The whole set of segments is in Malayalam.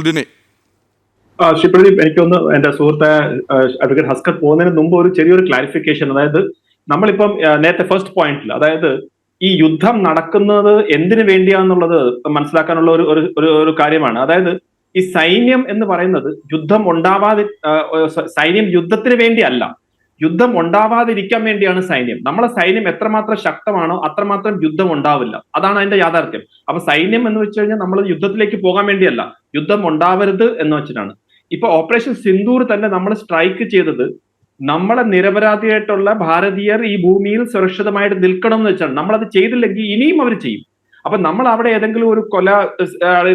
ഡിനി ആ, ശ്രീ എനിക്കൊന്ന് എന്റെ സുഹൃത്തെ അഡ്വക്കേറ്റ് ഹസ്കർ പോകുന്നതിന് മുമ്പ് ഒരു ചെറിയൊരു ക്ലാരിഫിക്കേഷൻ അതായത് നമ്മളിപ്പം നേരത്തെ ഫസ്റ്റ് പോയിന്റിൽ അതായത് ഈ യുദ്ധം നടക്കുന്നത് എന്തിനു വേണ്ടിയാന്നുള്ളത് മനസ്സിലാക്കാനുള്ള ഒരു ഒരു- ഒരു കാര്യമാണ്. അതായത് ഈ സൈന്യം എന്ന് പറയുന്നത് യുദ്ധം ഉണ്ടാവാതി സൈന്യം യുദ്ധത്തിന് വേണ്ടിയല്ല. യുദ്ധം ഉണ്ടാവാതിരിക്കാൻ വേണ്ടിയാണ് സൈന്യം. നമ്മളെ സൈന്യം എത്രമാത്രം ശക്തമാണോ അത്രമാത്രം യുദ്ധം ഉണ്ടാവില്ല. അതാണ് അതിന്റെ യാഥാർത്ഥ്യം. അപ്പൊ സൈന്യം എന്ന് വെച്ച് കഴിഞ്ഞാൽ നമ്മൾ യുദ്ധത്തിലേക്ക് പോകാൻ വേണ്ടിയല്ല. യുദ്ധം ഉണ്ടാവരുത് എന്ന് വെച്ചിട്ടാണ്. ഇപ്പൊ ഓപ്പറേഷൻ സിന്ദൂർ തന്നെ നമ്മൾ സ്ട്രൈക്ക് ചെയ്തത് നമ്മളെ നിരപരാധിയായിട്ടുള്ള ഭാരതീയർ ഈ ഭൂമിയിൽ സുരക്ഷിതമായിട്ട് നിൽക്കണം എന്ന് വെച്ചാണ്. നമ്മൾ അത് ചെയ്തില്ലെങ്കിൽ ഇനിയും അവർ ചെയ്യും. അപ്പൊ നമ്മൾ അവിടെ ഏതെങ്കിലും ഒരു കൊല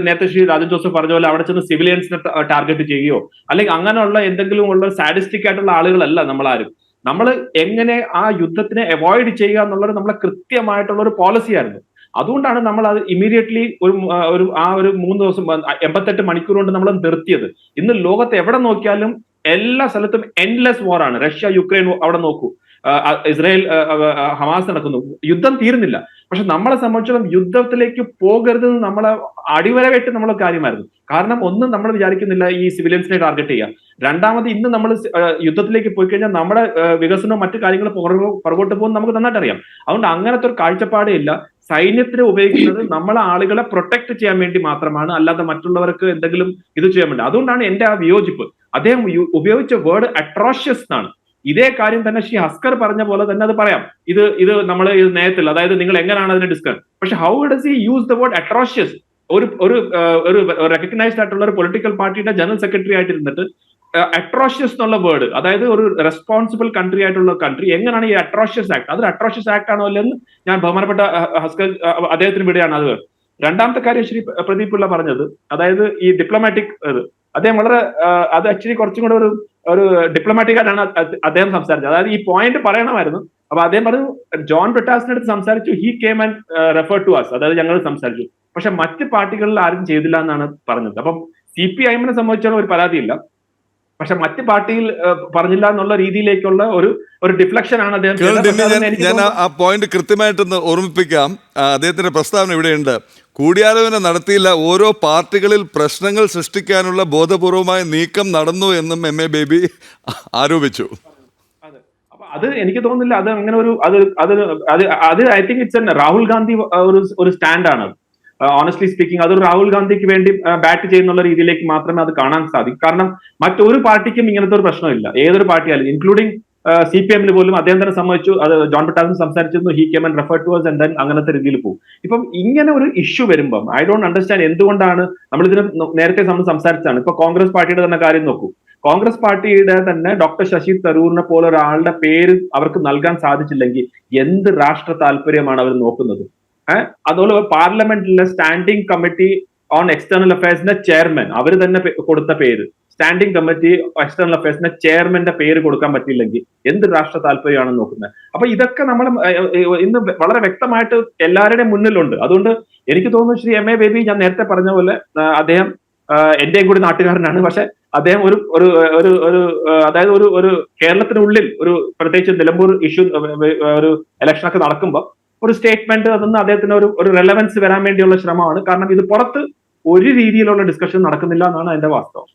നേരത്തെ ശ്രീ രാജൻ ജോസഫ് പറഞ്ഞ പോലെ അവിടെ ചെന്ന് സിവിലിയൻസിനെ ടാർഗറ്റ് ചെയ്യുകയോ അല്ലെങ്കിൽ അങ്ങനെയുള്ള എന്തെങ്കിലും ഉള്ള സാഡിസ്റ്റിക് ആയിട്ടുള്ള ആളുകളല്ല നമ്മൾ ആരും നമ്മൾ എങ്ങനെ ആ യുദ്ധത്തിനെ അവോയ്ഡ് ചെയ്യുക എന്നുള്ളത് നമ്മളെ കൃത്യമായിട്ടുള്ള ഒരു പോളിസി ആയിരുന്നു. അതുകൊണ്ടാണ് നമ്മൾ അത് ഇമീഡിയറ്റ്ലി ഒരു ഒരു ആ ഒരു മൂന്ന് ദിവസം എൺപത്തെട്ട് മണിക്കൂർ കൊണ്ട് നമ്മൾ നിർത്തിയത്. ഇന്ന് ലോകത്ത് എവിടെ നോക്കിയാലും എല്ലാ സ്ഥലത്തും എൻലെസ് വാർ ആണ്. റഷ്യ യുക്രൈൻ അവിടെ നോക്കൂ. ഇസ്രായേൽ ഹമാസ് നടക്കുന്നു. യുദ്ധം തീരുന്നില്ല. പക്ഷെ നമ്മളെ സംബന്ധിച്ചിടത്തോളം യുദ്ധത്തിലേക്ക് പോകരുതെന്ന് നമ്മളെ അടിവരവേറ്റ് നമ്മളെ കാര്യമായിരുന്നു. കാരണം ഒന്നും നമ്മൾ വിചാരിക്കുന്നില്ല ഈ സിവിലിയൻസിനെ ടാർഗറ്റ് ചെയ്യുക രണ്ടാമത് ഇന്ന് നമ്മൾ യുദ്ധത്തിലേക്ക് പോയി കഴിഞ്ഞാൽ നമ്മുടെ വികസനവും മറ്റു കാര്യങ്ങളും പുറകോ- പുറകോട്ട് പോകും നമുക്ക് നന്നായിട്ട് അറിയാം. അതുകൊണ്ട് അങ്ങനത്തെ ഒരു കാഴ്ചപ്പാടേ ഇല്ല. സൈന്യത്തിനെ ഉപയോഗിക്കുന്നത് നമ്മളെ ആളുകളെ പ്രൊട്ടക്ട് ചെയ്യാൻ വേണ്ടി മാത്രമാണ്. അല്ലാതെ മറ്റുള്ളവർക്ക് എന്തെങ്കിലും ഇത് ചെയ്യാൻ വേണ്ടി. അതുകൊണ്ടാണ് എന്റെ ആ വിയോജിപ്പ്. അദ്ദേഹം ഉപയോഗിച്ച വേർഡ് അട്രോഷ്യസ് എന്നാണ്. ഇതേ കാര്യം തന്നെ ശ്രീ ഹസ്കർ പറഞ്ഞ പോലെ തന്നെ അത് പറയാം. ഇത് ഇത് നമ്മൾ ഇത് നേരത്തിൽ അതായത് നിങ്ങൾ എങ്ങനെയാണ് അതിനെ ഡിസ്കസ് പക്ഷെ how does he use the word atrocious ഒരു ഒരു റെക്കഗ്നൈസ്ഡ് ആയിട്ടുള്ള ഒരു പൊളിറ്റിക്കൽ പാർട്ടിയുടെ ജനറൽ സെക്രട്ടറി ആയിട്ടിരുന്നിട്ട് അട്രോഷ്യസ് എന്നുള്ള വേർഡ് അതായത് ഒരു റെസ്പോൺസിബിൾ കൺട്രി ആയിട്ടുള്ള കൺട്രി എങ്ങനെയാണ് ഈ അട്രോഷ്യസ് ആക്ട് അതൊരു അട്രോഷ്യസ് ആക്ട് ആണോ അല്ലെന്ന് ഞാൻ ബഹുമാനപ്പെട്ട ഹസ്കൽ അദ്ദേഹത്തിന് വിടെയാണ് അത്. രണ്ടാമത്തെ കാര്യം ശ്രീ പ്രദീപ് പിള്ള പറഞ്ഞത് അതായത് ഈ ഡിപ്ലോമാറ്റിക് ഇത്. അദ്ദേഹം വളരെ അത് ആക്ച്വലി കുറച്ചും കൂടെ ഒരു ഒരു ഡിപ്ലോമാറ്റിക് ആയിട്ടാണ് അദ്ദേഹം സംസാരിച്ചത്. അതായത് ഈ പോയിന്റ് പറയണമായിരുന്നു. അപ്പൊ അദ്ദേഹം പറഞ്ഞു ജോൺ ബ്രിട്ടാസിന്റെ അടുത്ത് സംസാരിച്ചു he came and refer to us അതായത് ഞങ്ങൾ സംസാരിച്ചു. പക്ഷെ മറ്റ് പാർട്ടികളിൽ ആരും ചെയ്തില്ല എന്നാണ് പറഞ്ഞത്. അപ്പം സി പി ഐ എമ്മിനെ സംബന്ധിച്ചോളം ഒരു പരാതിയില്ല. പക്ഷെ മറ്റ് പാർട്ടിയിൽ പറഞ്ഞില്ല എന്നുള്ള രീതിയിലേക്കുള്ള ഒരു ഒരു ഡിഫ്ലക്ഷൻ ആണ് അദ്ദേഹം ഞാൻ ആ- പോയിന്റ് കൃത്യമായിട്ടൊന്ന് ഓർമ്മിപ്പിക്കാം. അദ്ദേഹത്തിന്റെ പ്രസ്താവന ഇവിടെയുണ്ട്. കൂടിയാലോചന നടത്തിയില്ല. ഓരോ പാർട്ടികളിൽ പ്രശ്നങ്ങൾ സൃഷ്ടിക്കാനുള്ള ബോധപൂർവമായ നീക്കം നടന്നു എന്നും എം എ ബേബി ആരോപിച്ചു. അതെ. എനിക്ക് തോന്നുന്നില്ല. അത് അങ്ങനെ ഒരു അത് അത് അത് I think it's Rahul Gandhi ഒരു ഒരു സ്റ്റാൻഡാണ് ഓണസ്റ്റ്ലി സ്പീക്കിംഗ് അതൊരു രാഹുൽ ഗാന്ധിക്ക് വേണ്ടി ബാറ്റ് ചെയ്യുന്നുള്ള രീതിയിലേക്ക് മാത്രമേ അത് കാണാൻ സാധിക്കൂ. കാരണം മറ്റൊരു പാർട്ടിക്കും ഇങ്ങനത്തെ ഒരു പ്രശ്നമില്ല. ഏതൊരു പാർട്ടിയാലും ഇൻക്ലൂഡിംഗ് സി പി എമ്മിൽ പോലും അദ്ദേഹം തന്നെ സമ്മതിച്ചു. അത് ജോൺ പട്ടാസൻ സംസാരിച്ചിരുന്നു. He came refer to us and then അങ്ങനത്തെ രീതിയിൽ പോകും ഇപ്പം ഇങ്ങനെ ഒരു ഇഷ്യൂ വരുമ്പം ഐ ഡോണ്ട് അണ്ടർസ്റ്റാൻഡ് എന്തുകൊണ്ടാണ് നമ്മൾ ഇതിന് നേരത്തെ നമ്മൾ സംസാരിച്ചാണ് ഇപ്പൊ കോൺഗ്രസ് പാർട്ടിയുടെ തന്നെ കാര്യം നോക്കൂ. കോൺഗ്രസ് പാർട്ടിയുടെ തന്നെ ഡോക്ടർ ശശി തരൂറിനെ പോലെ ഒരാളുടെ പേര് അവർക്ക് നൽകാൻ സാധിച്ചില്ലെങ്കിൽ എന്ത് രാഷ്ട്ര താല്പര്യമാണ് അവർ നോക്കുന്നത്? അതുപോലെ പാർലമെന്റിലെ സ്റ്റാൻഡിംഗ് കമ്മിറ്റി ഓൺ എക്സ്റ്റേണൽ അഫയേഴ്സിന്റെ ചെയർമാൻ അവർ തന്നെ കൊടുത്ത പേര്. സ്റ്റാൻഡിംഗ് കമ്മിറ്റി എക്സ്റ്റേണൽ അഫയേഴ്സിന്റെ ചെയർമാന്റെ പേര് കൊടുക്കാൻ പറ്റിയില്ലെങ്കിൽ എന്ത് രാഷ്ട്ര താല്പര്യമാണ് നോക്കുന്നത്? അപ്പൊ ഇതൊക്കെ നമ്മൾ ഇന്ന് വളരെ വ്യക്തമായിട്ട് എല്ലാവരുടെയും മുന്നിലുണ്ട്. അതുകൊണ്ട് എനിക്ക് തോന്നുന്നു ശ്രീ എം എ ബേബി ഞാൻ നേരത്തെ പറഞ്ഞ പോലെ അദ്ദേഹം എന്റെയും കൂടി നാട്ടുകാരനാണ്. പക്ഷെ അദ്ദേഹം ഒരു ഒരു ഒരു ഒരു അതായത് ഒരു ഒരു കേരളത്തിനുള്ളിൽ ഒരു പ്രത്യേകിച്ച് നിലമ്പൂർ ഇഷ്യൂ ഒരു ഇലക്ഷൻ ഒക്കെ നടക്കുമ്പോൾ ഒരു സ്റ്റേറ്റ്മെന്റ് അതൊന്ന് അദ്ദേഹത്തിന് ഒരു ഒരു റെലവൻസ് വരാൻ വേണ്ടിയുള്ള ശ്രമമാണ്. കാരണം ഇത് പുറത്ത് ഒരു രീതിയിലുള്ള ഡിസ്കഷൻ നടക്കുന്നില്ല എന്നാണ് അതിന്റെ വാസ്തവം.